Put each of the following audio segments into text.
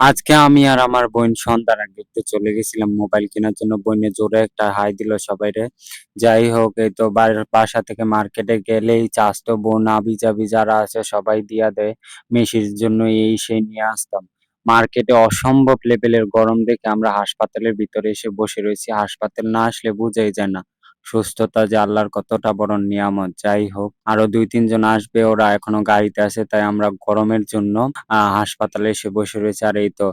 আজকে আমি আর আমার বোন সন্ধ্যার আগে একটু চলে গেছিলাম মোবাইল কেনার জন্য। বোনে জোরে একটা হাই দিল সবাইরে যাই হোক, এই তো বাড়ির বাসা থেকে মার্কেটে গেলেই চাষতো বোন আবি জাবি যারা আছে সবাই দিয়া দেয়। মেশির জন্য এই সেই নিয়ে আসতাম। মার্কেটে অসম্ভব লেভেলের গরম দেখে আমরা হাসপাতালের ভিতরে এসে বসে রয়েছি। হাসপাতাল না আসলে বুঝাই যায় না। সুস্থতা যে আল্লাহর কতটা বড় নিয়ামত, যাই হোক, আরও দুই, তিনজন আসবে, ওরা এখনও গাড়িতে আছে, তাই আমরা গরমের জন্য হাসপাতালে এসে বসে রয়েছে। আর এই তো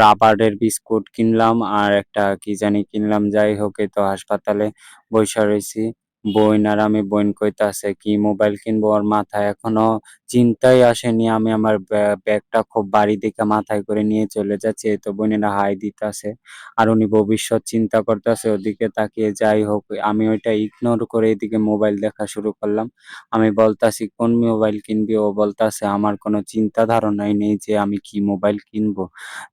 রাবারের বিস্কুট কিনলাম, আর একটা কি জানি কিনলাম, যাই হোক, এই তো হাসপাতালে বইসা রয়েছি। বইন আর আমি বোন কইতাছে, কি মোবাইল কিনবো, ওর মাথায় এখনও চিন্তাই আসেনি। আমি আমার ব্যা- ব্যাগটা খুব বাড়ি দেখে মাথায় করে নিয়ে চলে যাচ্ছি। এই তো বোনেরা হাই দিতাছে আর উনি ভবিষ্যৎ চিন্তা করতেছে। ওদিকে তাকিয়ে যাই হোক, আমি ওইটা ইগনোর করে এদিকে মোবাইল দেখা শুরু করলাম। আমি বলতাছি, কোন মোবাইল কিনবি? ও বলতাছে, আমার কোনো চিন্তা ধারণাই নেই যে আমি কি মোবাইল কিনবো।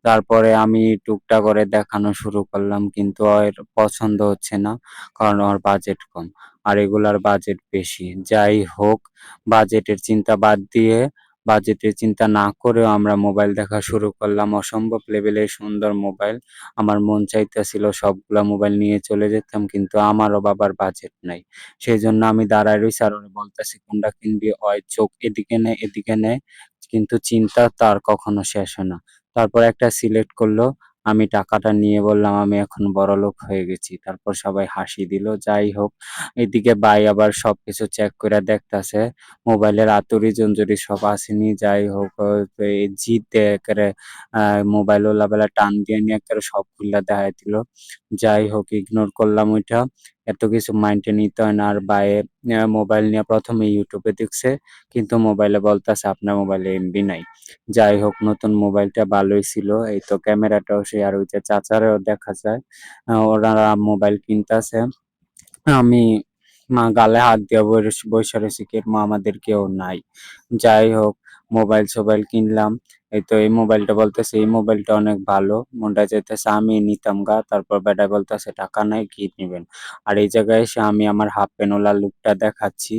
তারপরে আমি টুকটাক করে দেখানো শুরু করলাম, কিন্তু ওর পছন্দ হচ্ছে না, কারণ ওর বাজেট কম। আর এগুলার বাজেট বেশি। যাই হোক বাজেটের চিন্তা বাদ দিয়ে বাজেটের চিন্তা না করেও আমরা মোবাইল দেখা শুরু করলাম। অসম্ভব লেভেলের সুন্দর মোবাইল। আমার মন চাইতেছিল সবগুলা মোবাইল নিয়ে চলে যেতাম, কিন্তু আমারও বাবার বাজেট নাই। সেই জন্য আমি দাঁড়ায় রইছি আর বলতেছি, কোনটা কিনবি? হয় চোখ এদিকে নেয় এদিকে নেয় কিন্তু চিন্তা তার কখনো শেষ হয় না। তারপর একটা সিলেক্ট করল। আমি টাকাটা নিয়ে বললাম, আমি এখন বড়লোক হয়ে গেছি। তারপর সবাই হাসি দিল, যাই হোক। এদিকে ভাই আবার সবকিছু চেক করে দেখতাছে, মোবাইলের আতরি জঞ্জুরি সব আসেনি, যাই হোক জিতে একেবারে মোবাইল ওলা বেলা টান দিয়ে নিয়ে একেবারে সব দেখাই দিল। যাই হোক ইগনোর করলাম ওইটা। এত কিছু মাইন্ডে নিতে হয় না, আর বাইরে মোবাইল নিয়ে প্রথমে ইউটিউবে দেখছে, কিন্তু মোবাইলে বলতেছে আপনার মোবাইলে এমবি নাই। যাই হোক, নতুন মোবাইলটা ভালোই ছিল, এই তো ক্যামেরাটাও সে আর ওই যে চাচারেও দেখা যায় ওনারা মোবাইল কিনতেছে। আমি মা গালে হাত দিয়ে বসে রয়েছি কে, মা আমাদের কেউ নাই। যাই হোক মোবাইল সোবাইল কিনলাম এই তো এই মোবাইলটা বলতেছে, এই মোবাইলটা অনেক ভালো। মনটা চাইতেছে আমি নিতাম গা, তারপর ব্যাটা বলতেছে, টাকা নাই কি নিবেন। আর এই জায়গায় এসে আমি আমার হাফ প্যান্টওয়ালা লুকটা দেখাচ্ছি।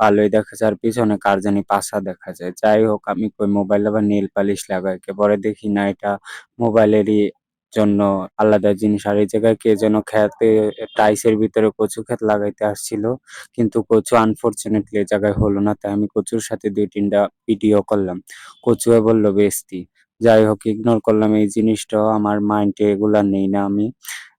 ভালোই দেখা যায় আর পিছনে কার জানি দেখা যায়। যাই হোক, আমি কই মোবাইল আবার নীল পালিশ লাগাই কে? দেখি না, এটা মোবাইলেরই জন্য আলাদা জিনিস। আর এই জায়গায় কে যেন খেতে টাইলসের ভিতরে কচু ক্ষেত লাগাইতে আসছিল। কিন্তু কচু আনফরচুনেটলি এই জায়গায় হলো না। তাই আমি কচুর সাথে দুই তিনটা ভিডিও করলাম। কচুয়ে বলল, বেস্তি। যাই হোক ইগনোর করলাম। এই জিনিসটাও আমার মাইন্ডে এগুলা নেই না আমি।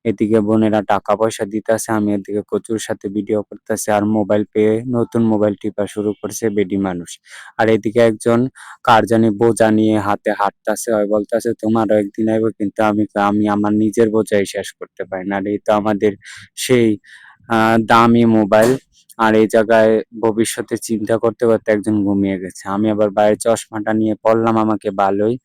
এদিকে বোনেরা টাকা পয়সা দিতেছে, আমি এদিকে কচুর সাথে ভিডিও করতেছে আর মোবাইল পেয়ে নতুন মোবাইল টিপা শুরু করছে বেডি মানুষ। আর এদিকে একজন কার জানি বোঝা নিয়ে হাতে হাঁটতাছে হয় বলতাছে, তোমারও একদিন আইব, কিন্তু আমি আমি আমার নিজের বোঝাই শেষ করতে পারি না। আর এই তো আমাদের সেই, আহ, দামি মোবাইল আর এই জায়গায় ভবিষ্যতে চিন্তা করতে করতে একজন ঘুমিয়ে গেছে। আমি আবার বাইরে চশমাটা নিয়ে পড়লাম আমাকে ভালোই।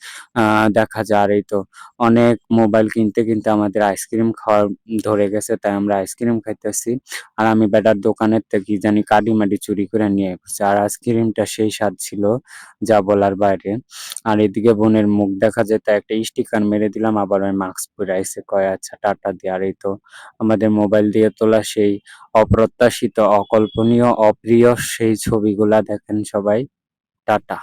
দেখা যায় আর এই তো অনেক মোবাইল কিনতে কিনতে আমাদের আইসক্রিম খাওয়ার ধরে গেছে, তাই আমরা আইসক্রিম খাইতেছি। আর আমি বেটার দোকানের থেকে জানি কাডি মাডি চুরি করে নিয়ে এসেছি। আর আইসক্রিমটা সেই স্বাদ ছিল, যা বলার বাইরে। আর এদিকে বোনের মুখ দেখা যায়, তাই একটা স্টিকার মেরে দিলাম, আবার ওই মাস্ক পরে আইসে কয় আচ্ছা টাটা দিয়ে আর এই তো আমাদের মোবাইল দিয়ে তোলা সেই অপ্রত্যাশিত অকল্পনীয় অপ্রিয় সেই ছবিগুলা দেখেন সবাই। টাটা।